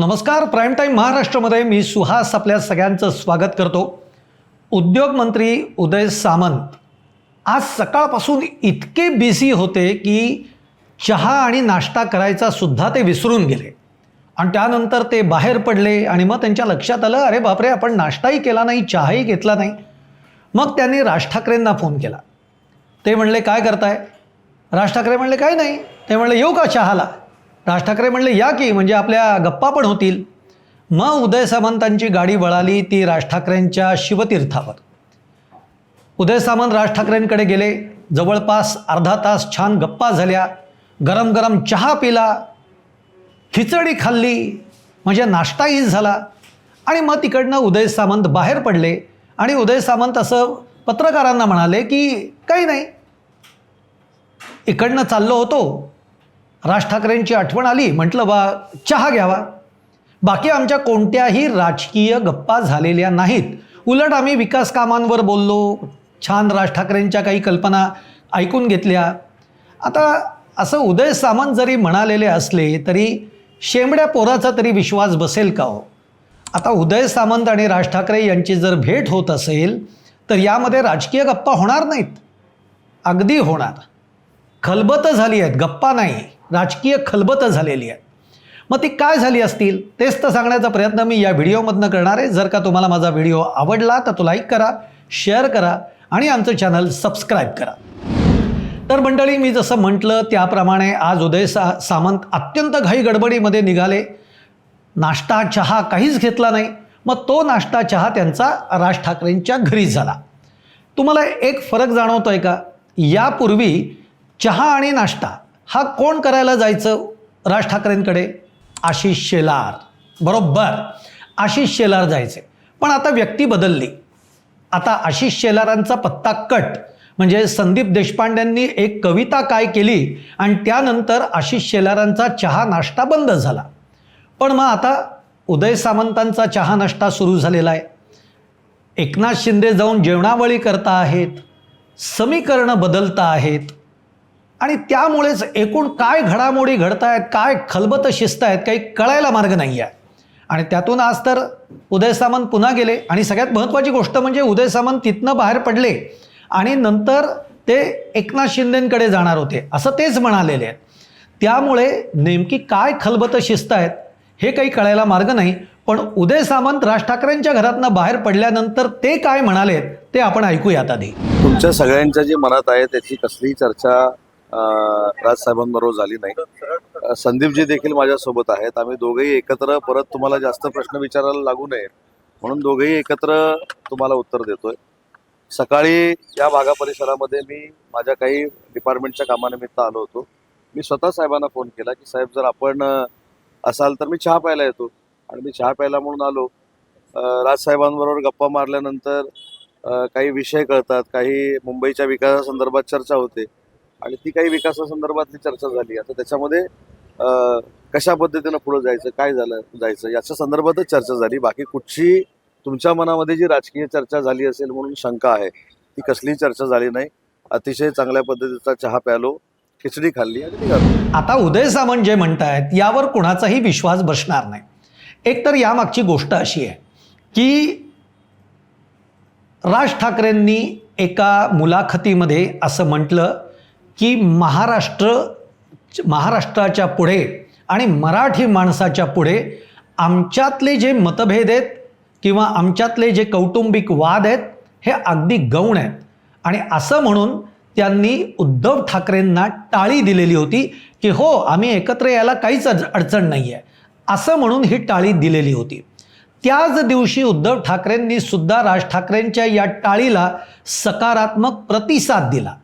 नमस्कार prime time महाराष्ट्रामध्ये मी सुहास आपल्या सगळ्यांचं स्वागत करतो. उद्योगमंत्री उदय सामंत आज सकाळपासून इतके बिझी होते की चहा आणि नाश्ता करायचा सुद्धा ते विसरून गेले. आणि त्यानंतर ते बाहेर पडले आणि मग त्यांच्या लक्षात आलं अरे बापरे आपण नाश्ताही केला नाही चहाही घेतला नाही. मग त्यांनी राज ठाकरेंना फोन केला. ते म्हणले काय करताय? राज ठाकरे म्हणले काय नाही. ते म्हणले येऊ का चहाला? राज ठाकरे म्हणले या की म्हणजे आपल्या गप्पा पण होतील. मग उदय सामंतांची गाडी वळाली ती राज ठाकरेंच्या शिवतीर्थावर. उदय सामंत राज ठाकरेंकडे गेले. जवळपास अर्धा तास छान गप्पा झाल्या. गरम गरम चहा पिला. खिचडी खाल्ली. म्हणजे नाश्ताही झाला. आणि मग तिकडनं उदय सामंत बाहेर पडले. आणि उदय सामंत असं पत्रकारांना म्हणाले की काही नाही. इकडनं चाललो होतो. राज ठाकरेंची आठवण आली म्हटलं बा चहा घ्यावा. बाकी आमच्या कोणत्याही राजकीय गप्पा झालेल्या नाहीत. उलट आम्ही विकास कामांवर बोललो. छान राज ठाकरेंच्या काही कल्पना ऐकून घेतल्या. आता असं उदय सामंत जरी म्हणालेले असले तरी शेंबड्या पोराचा तरी विश्वास बसेल का हो? आता उदय सामंत आणि राज ठाकरे यांची जर भेट होत असेल तर यामध्ये राजकीय गप्पा होणार नाहीत. अगदी होणार. खलबतं झाली आहेत गप्पा नाही. राजकीय खलबत झालेली आहे मग ती काय झाली असतील? तेच तर सांगण्याचा प्रयत्न मी या व्हिडिओमधनं करणार आहे. जर का तुम्हाला माझा व्हिडिओ आवडला तर तो लाईक करा शेअर करा आणि आमचं चॅनल सबस्क्राईब करा. तर मंडळी मी जसं म्हटलं त्याप्रमाणे आज उदय सा सामंत अत्यंत घाई गडबडीमध्ये निघाले. नाश्ता चहा काहीच घेतला नाही. मग तो नाश्ता चहा त्यांचा राज ठाकरेंच्या घरी झाला. तुम्हाला एक फरक जाणवतो आहे का? यापूर्वी चहा आणि नाश्ता हा कोण करायला जायचं राज ठाकरेंकडे? आशिष शेलार. बरोबर. आशिष शेलार जायचे. पण आता व्यक्ती बदलली. आता आशिष शेलारांचा पत्ता कट. म्हणजे संदीप देशपांड्यांनी एक कविता काय केली आणि त्यानंतर आशिष शेलारांचा चहा नाश्ता बंद झाला. पण मग आता उदय सामंतांचा चहा नाश्ता सुरू झालेला आहे. एकनाथ शिंदे जाऊन जेवणावळी करता आहेत. समीकरणं बदलता आहेत. आणि त्यामुळेच एकूण काय घडामोडी घडत आहेत काय खलबत शिस्त आहेत काही कळायला मार्ग नाही आहे आणि त्यातून आज तर उदय सामंत पुन्हा गेले. आणि सगळ्यात महत्त्वाची गोष्ट म्हणजे उदय सामंत तिथनं बाहेर पडले. आणि नंतर ते एकनाथ शिंदेंकडे जाणार होते असं तेच म्हणालेले आहेत. त्यामुळे नेमकी काय खलबत शिस्त आहेत हे काही कळायला मार्ग नाही. पण उदय सामंत राज ठाकरेंच्या घरातनं बाहेर पडल्यानंतर ते काय म्हणालेत ते आपण ऐकूयात आधी. तुमच्या सगळ्यांच्या जे मनात आहे त्याची कसली चर्चा राजसाहेबांबरोबर झाली नाही. संदीपजी देखील माझ्यासोबत आहेत. आम्ही दोघेही एकत्र परत तुम्हाला जास्त प्रश्न विचारायला लागू नये. म्हणून दोघेही एकत्र तुम्हाला उत्तर देतोय. सकाळी या भागा परिसरामध्ये मी माझ्या काही डिपार्टमेंटच्या कामानिमित्त आलो होतो. मी स्वतः साहेबांना फोन केला की साहेब जर आपण असाल तर मी चहा प्यायला येतो. आणि मी चहा प्यायला म्हणून आलो. राजसाहेबांबरोबर गप्पा मारल्यानंतर काही विषय कळतात. काही मुंबईच्या विकासासंदर्भात चर्चा होते. आणि ती काही विकासासंदर्भातली चर्चा झाली. आता त्याच्यामध्ये कशा पद्धतीनं पुढे जायचं काय झालं जायचं याच्या संदर्भातच चर्चा झाली. बाकी कुठची तुमच्या मनामध्ये जी राजकीय चर्चा झाली असेल म्हणून शंका आहे ती कसलीही चर्चा झाली नाही. अतिशय चांगल्या पद्धतीचा चहा प्यालो खिचडी खाल्ली आणि आता उदय सामंत जे म्हणतायत यावर कुणाचाही विश्वास बसणार नाही. एक तर यामागची गोष्ट अशी आहे की राज ठाकरेंनी एका मुलाखतीमध्ये असं म्हटलं की महाराष्ट्र महाराष्ट्राच्या पुढे आणि मराठी माणसाच्या पुढे आमच्यातले जे मतभेद आहेत किंवा आमच्यातले जे कौटुंबिक वाद आहेत हे अगदी गौण आहेत. आणि असं म्हणून त्यांनी उद्धव ठाकरेंना टाळी दिलेली होती की हो आम्ही एकत्र यायला काहीच अडचण नाही आहे असं म्हणून ही टाळी दिलेली होती. त्याच दिवशी उद्धव ठाकरेंनी सुद्धा राज ठाकरेंच्या या टाळीला सकारात्मक प्रतिसाद दिला.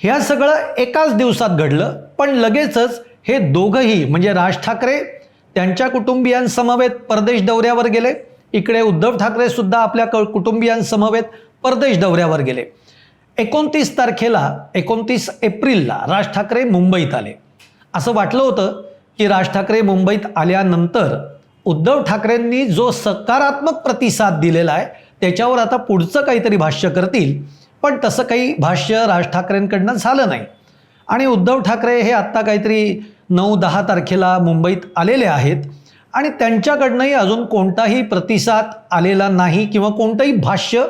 ह्या सगळं एकाच दिवसात घडलं पण लगेचच हे दोघंही म्हणजे राज ठाकरे त्यांच्या कुटुंबियांसमवेत परदेश दौऱ्यावर गेले. इकडे उद्धव ठाकरे सुद्धा आपल्या क कुटुंबियांसमवेत परदेश दौऱ्यावर गेले. एकोणतीस तारखेला एकोणतीस एप्रिलला राज ठाकरे मुंबईत आले. असं वाटलं होतं की राज ठाकरे मुंबईत आल्यानंतर उद्धव ठाकरेंनी जो सकारात्मक प्रतिसाद दिलेला आहे त्याच्यावर आता पुढचं काहीतरी भाष्य करतील. पण तसं काही भाष्य राज ठाकरेंकडनं झालं नाही. आणि उद्धव ठाकरे हे आत्ता काहीतरी नऊ दहा तारखेला मुंबईत आलेले आहेत. आणि त्यांच्याकडनंही अजून कोणताही प्रतिसाद आलेला नाही किंवा कोणतंही भाष्य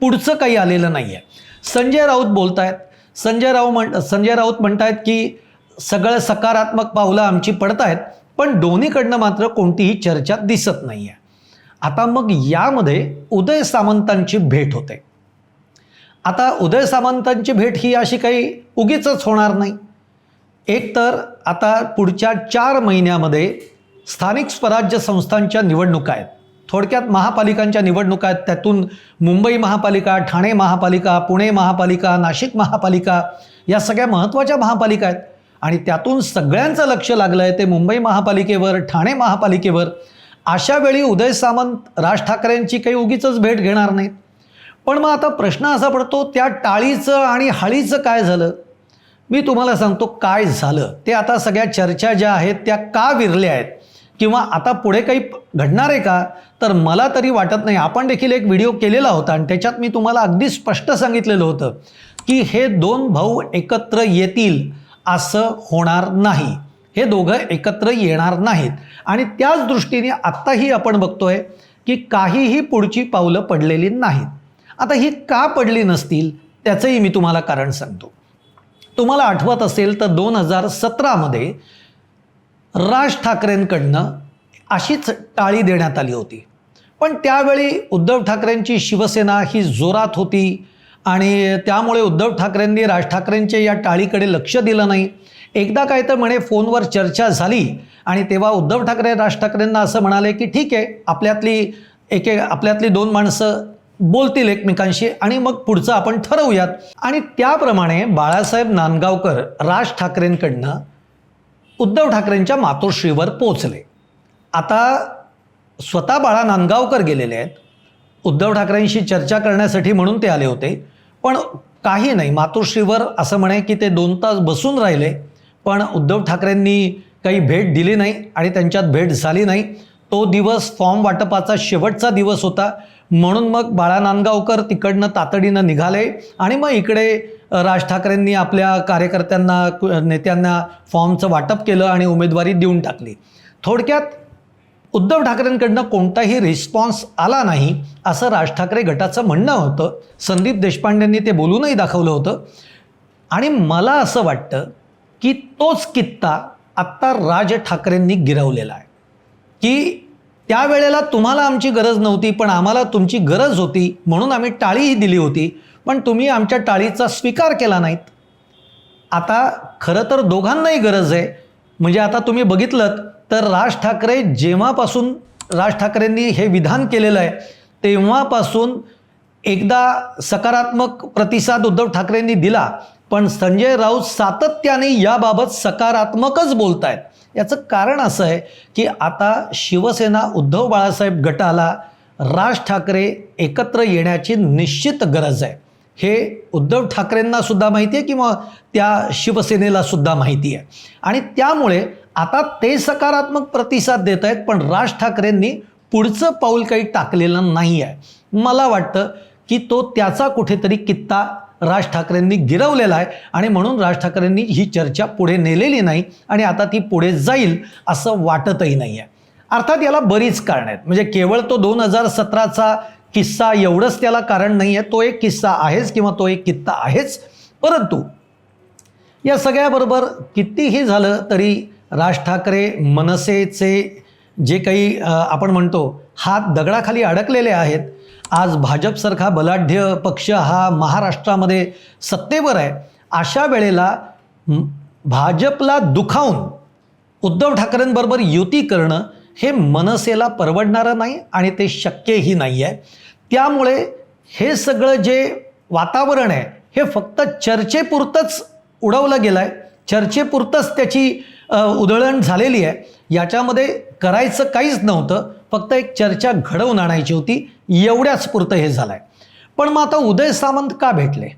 पुढचं काही आलेलं नाही आहे संजय राऊत बोलत आहेत संजय राऊ म्हण संजय राऊत म्हणतायत की सगळं सकारात्मक पावलं आमची पडत आहेत पण दोन्हीकडनं मात्र कोणतीही चर्चा दिसत नाही आहे आता मग यामध्ये उदय सामंतांची भेट होते. आता उदय सामंतांची भेट ही अशी काही उगीच होणार नाही. एकतर आता पुढच्या चार महिन्यामध्ये स्थानिक स्वराज्य संस्थांच्या निवडणुका आहेत. थोडक्यात महापालिकांच्या निवडणुका आहेत. त्यातून मुंबई महापालिका ठाणे महापालिका पुणे महापालिका नाशिक महापालिका या सगळ्या महत्त्वाच्या महापालिका आहेत. आणि त्यातून सगळ्यांचं लक्ष लागलं आहे ते मुंबई महापालिकेवर ठाणे महापालिकेवर. अशा वेळी उदय सामंत राज ठाकरेंची काही उगीच भेट घेणार नाहीत. पण मग आता प्रश्न असा पडतो त्या टाळीचं आणि हळीचं काय झालं? मी तुम्हाला सांगतो काय झालं. ते आता सगळ्या चर्चा ज्या आहेत त्या का विरल्या आहेत? किंवा आता पुढे काही घडणार आहे का? तर मला तरी वाटत नाही. आपण देखील एक व्हिडिओ केलेला होता आणि त्याच्यात मी तुम्हाला अगदी स्पष्ट सांगितलेलं होतं की हे दोन भाऊ एकत्र येतील असं होणार नाही. हे दोघं एकत्र येणार नाहीत. आणि त्याच दृष्टीने आत्ताही आपण बघतोय की काहीही पुढची पावलं पडलेली नाहीत. आता ही का पडली नसतील त्याचंही मी तुम्हाला कारण सांगतो. तुम्हाला आठवत असेल तर दोन हजार सतरामध्ये राज ठाकरेंकडनं अशीच टाळी देण्यात आली होती. पण त्यावेळी उद्धव ठाकरेंची शिवसेना ही जोरात होती आणि त्यामुळे उद्धव ठाकरेंनी राज ठाकरेंच्या या टाळीकडे लक्ष दिलं नाही. एकदा काय तर म्हणे फोनवर चर्चा झाली आणि तेव्हा उद्धव ठाकरे राज ठाकरेंना असं म्हणाले की ठीक आहे आपल्यातली एक आपल्यातली दोन माणसं बोलतील एकमेकांशी आणि मग पुढचं आपण ठरवूयात. आणि त्याप्रमाणे बाळासाहेब नांदगावकर राज ठाकरेंकडनं उद्धव ठाकरेंच्या मातोश्रीवर पोचले आता स्वतः बाळा नांदगावकर गेलेले आहेत. उद्धव ठाकरेंशी चर्चा करण्यासाठी म्हणून ते आले होते. पण काही नाही मातोश्रीवर असं म्हणे की ते दोन तास बसून राहिले. पण उद्धव ठाकरेंनी काही भेट दिली नाही आणि त्यांच्यात भेट झाली नाही. तो दिवस फॉर्म वाटपाचा शेवटचा दिवस होता. म्हणून मग बाळा नांदगावकर तिकडनं तातडीनं निघाले आणि मग इकडे राज ठाकरेंनी आपल्या कार्यकर्त्यांना नेत्यांना फॉर्मचं वाटप केलं आणि उमेदवारी देऊन टाकली. थोडक्यात उद्धव ठाकरेंकडनं कोणताही रिस्पॉन्स आला नाही असं राज ठाकरे गटाचं म्हणणं होतं. संदीप देशपांडेंनी ते बोलूनही दाखवलं होतं. आणि मला असं वाटतं की तोच कित्ता आत्ता राज ठाकरेंनी गिरवलेला आहे. की त्यावेळेला तुम्हाला आमची गरज नव्हती पण आम्हाला तुमची गरज होती म्हणून आम्ही टाळीही दिली होती पण तुम्ही आमच्या टाळीचा स्वीकार केला नाहीत. आता खरं तर दोघांनाही गरज आहे. म्हणजे आता तुम्ही बघितलं तर राज ठाकरे जेव्हापासून राज ठाकरेंनी हे विधान केलेलं आहे तेव्हापासून एकदा सकारात्मक प्रतिसाद उद्धव ठाकरेंनी दिला पण संजय राऊत सातत्याने याबाबत सकारात्मकच बोलत आहेत याचं कारण असं आहे की आता शिवसेना उद्धव बाळासाहेब गटाला राज ठाकरे एकत्र येण्याची निश्चित गरज आहे. हे उद्धव ठाकरेंना सुद्धा माहिती आहे किंवा त्या शिवसेनेला सुद्धा माहिती आहे? आणि त्यामुळे आता ते सकारात्मक प्रतिसाद देत आहेत पण राज ठाकरेंनी पुढचं पाऊल काही टाकलेलं नाही आहे. मला वाटतं की तो त्याचा कुठेतरी कित्ता राज ठाकरेंनी गिरवलेला आहे. आणि म्हणून राज ठाकरेंनी ही चर्चा पुढे नेलेली नाही आणि आता ती पुढे जाईल असं वाटतही नाही आहे. अर्थात याला बरीच कारणं आहेत. म्हणजे केवळ तो दोन हजार सतराचा किस्सा एवढंच त्याला कारण नाही आहे. तो एक किस्सा आहेच किंवा तो एक कित्ता आहेच. परंतु या सगळ्याबरोबर कितीही झालं तरी राज ठाकरे मनसेचे जे काही आपण म्हणतो हात दगडाखाली अडकलेले आहेत. आज भाजपसारखा बलाढ्य पक्ष हा महाराष्ट्रामध्ये सत्तेवर आहे. अशा वेळेला भाजपला दुखावून उद्धव ठाकरेंबरोबर युती करणं हे मनसेला परवडणारं नाही आणि ते शक्यही नाही आहे. त्यामुळे हे सगळं जे वातावरण आहे हे फक्त चर्चेपुरतंच उडवलं गेलं आहे चर्चेपुरतंच त्याची उधळण झालेली आहे. याच्यामध्ये करायचं काहीच नव्हतं. फक्त एक चर्चा घडवून आणायची होती. एवढ्याच पुरतं हे झालं आहे पण मग आता उदय सामंत का भेटले?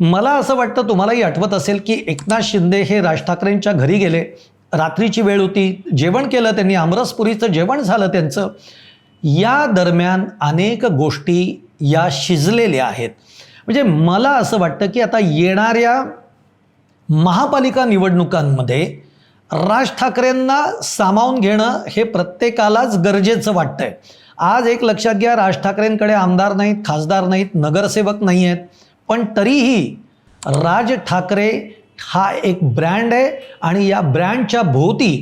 मला असं वाटतं तुम्हालाही आठवत असेल की एकनाथ शिंदे हे राज ठाकरेंच्या घरी गेले. रात्रीची वेळ होती. जेवण केलं त्यांनी. आमरसपुरीचं जेवण झालं त्यांचं. या दरम्यान अनेक गोष्टी या शिजलेल्या आहेत. म्हणजे मला असं वाटतं की आता येणाऱ्या महापालिका निवडणुकांमध्ये राज ठाकरेंना सामावून घेणं हे प्रत्येकालाच गरजेचं वाटतंय. आज एक लक्षात घ्या राज ठाकरेंकडे आमदार नाहीत खासदार नाहीत नगरसेवक नाही आहेत पण तरीही राज ठाकरे हा एक ब्रँड आहे आणि या ब्रँडच्या भोवती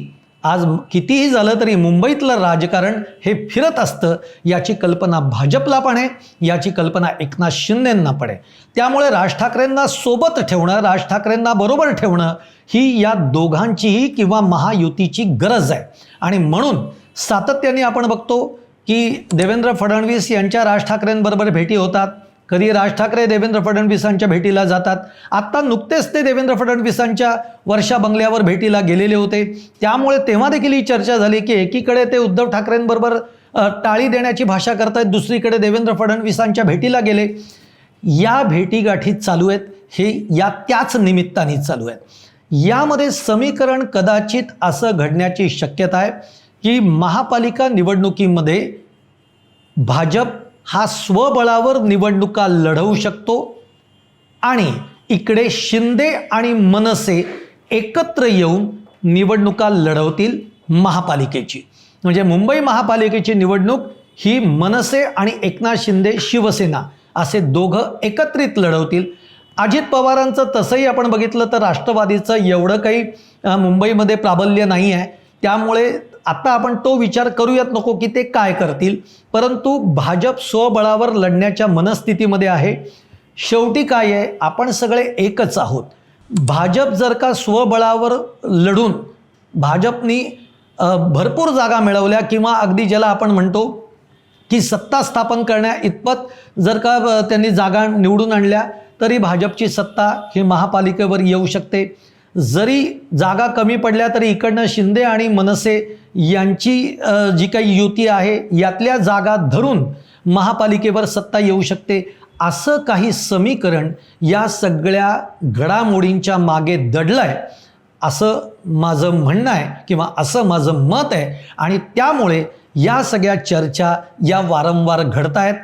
आज कितीही झालं तरी मुंबईतलं राजकारण हे फिरत असतं याची कल्पना भाजपला पण आहे याची कल्पना एकनाथ शिंदेंना पण आहे. त्यामुळे राज ठाकरेंना सोबत ठेवणं राज ठाकरेंना बरोबर ठेवणं ही या दोघांचीही किंवा महायुतीची गरज आहे. आणि म्हणून सातत्याने आपण बघतो की देवेंद्र फडणवीस यांच्या राज ठाकरेंबरोबर भेटी होतात. कधी राज ठाकरे देवेंद्र फडणवीसांच्या भेटीला जातात? आत्ता नुकतेच ते देवेंद्र फडणवीसांच्या वर्षा बंगल्यावर भेटीला गेलेले होते. त्यामुळे तेव्हा देखील ही चर्चा झाली की एकीकडे ते उद्धव ठाकरेंबरोबर टाळी देण्याची भाषा करतायत दुसरीकडे देवेंद्र फडणवीसांच्या भेटीला गेले. या भेटीगाठी चालू आहेत. हे या त्याच निमित्ताने चालू आहेत. यामध्ये समीकरण कदाचित असं घडण्याची शक्यता आहे की महापालिका निवडणुकीमध्ये भाजप हा स्वबळावर निवडणुका लढवू शकतो आणि इकडे शिंदे आणि मनसे एकत्र येऊन निवडणुका लढवतील महापालिकेची. म्हणजे मुंबई महापालिकेची निवडणूक ही मनसे आणि एकनाथ शिंदे शिवसेना असे दोघं एकत्रित लढवतील. अजित पवारांचं तसंही आपण बघितलं तर राष्ट्रवादीचं एवढं काही मुंबईमध्ये प्राबल्य नाही आहे त्यामुळे आता आपण तो विचार करूयात नको की ते काय करतील. परंतु भाजप स्वबळावर लढण्याच्या मनस्थितीमध्ये आहे. शेवटी काय आहे? आपण सगळे एकच आहोत. भाजप जर का स्वबळावर लढून भाजपनी भरपूर जागा मिळवल्या किंवा अगदी ज्याला आपण म्हणतो की सत्ता स्थापन करण्या इतपत जर का त्यांनी जागा निवडून आणल्या तरी भाजपची सत्ता ही महापालिकेवर येऊ शकते. जरी जागा कमी पडल्या तरी इकडनं शिंदे आणि मनसे यांची जी काही युती आहे यातल्या जागा धरून महापालिकेवर सत्ता येऊ शकते. असं काही समीकरण या सगळ्या घडामोडींच्या मागे दडलं आहे असं माझं म्हणणं आहे किंवा असं माझं मत आहे. आणि त्यामुळे या सगळ्या चर्चा या वारंवार घडत आहेत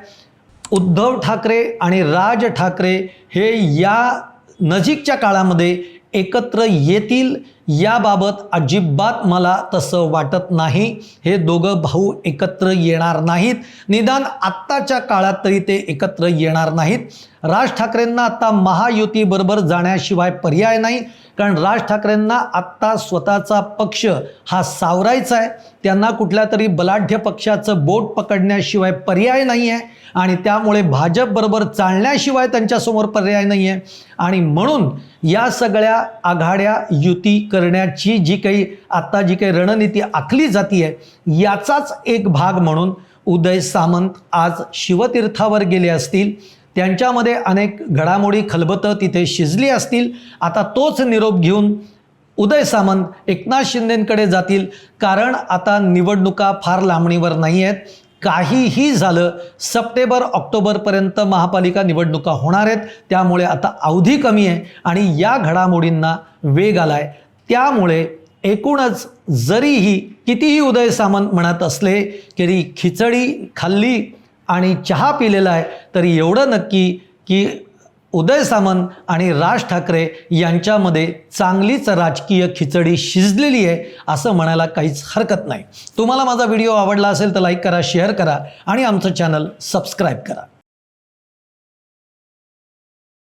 उद्धव ठाकरे आणि राज ठाकरे हे या नजीकच्या काळामध्ये एकत्र येतील याबाबत अजिबात मला तसं वाटत नाही. हे दोघं भाऊ एकत्र येणार नाहीत. निदान आत्ताच्या काळात तरी ते एकत्र येणार नाहीत. राज ठाकरेंना आत्ता महायुतीबरोबर जाण्याशिवाय पर्याय नाही. कारण राज ठाकरेंना आत्ता स्वतःचा पक्ष हा सावरायचा आहे. त्यांना कुठल्या तरी बलाढ्य पक्षाचं बोट पकडण्याशिवाय पर्याय नाही आहे आणि त्यामुळे भाजपबरोबर चालण्याशिवाय त्यांच्यासमोर पर्याय नाही आहे आणि म्हणून या सगळ्या आघाड्या युती करण्याची जी काही आत्ता जी काही रणनीती आखली जाती आहे याचाच एक भाग म्हणून उदय सामंत आज शिवतीर्थावर गेले असतील. त्यांच्यामध्ये अनेक घडामोडी खलबतं तिथे शिजली असतील. आता तोच निरोप घेऊन उदय सामंत एकनाथ शिंदेंकडे जातील. कारण आता निवडणुका फार लांबणीवर नाही आहेत काहीही झालं सप्टेंबर ऑक्टोबरपर्यंत महापालिका निवडणुका होणार आहेत. त्यामुळे आता अवधी कमी आहे आणि या घडामोडींना वेग आला आहे त्यामुळे एकूणच जरीही कितीही उदय सामंत म्हणत असले की खिचडी खाल्ली आणि चहा पिलेला आहे तरी एवढं नक्की की उदय सामंत आणि राज ठाकरे यांच्यामध्ये चांगलीच राजकीय खिचडी शिजलेली आहे असं म्हणायला काहीच हरकत नाही. तुम्हाला माझा व्हिडिओ आवडला असेल तर लाईक करा शेअर करा आणि आमचं चॅनल सबस्क्राईब करा.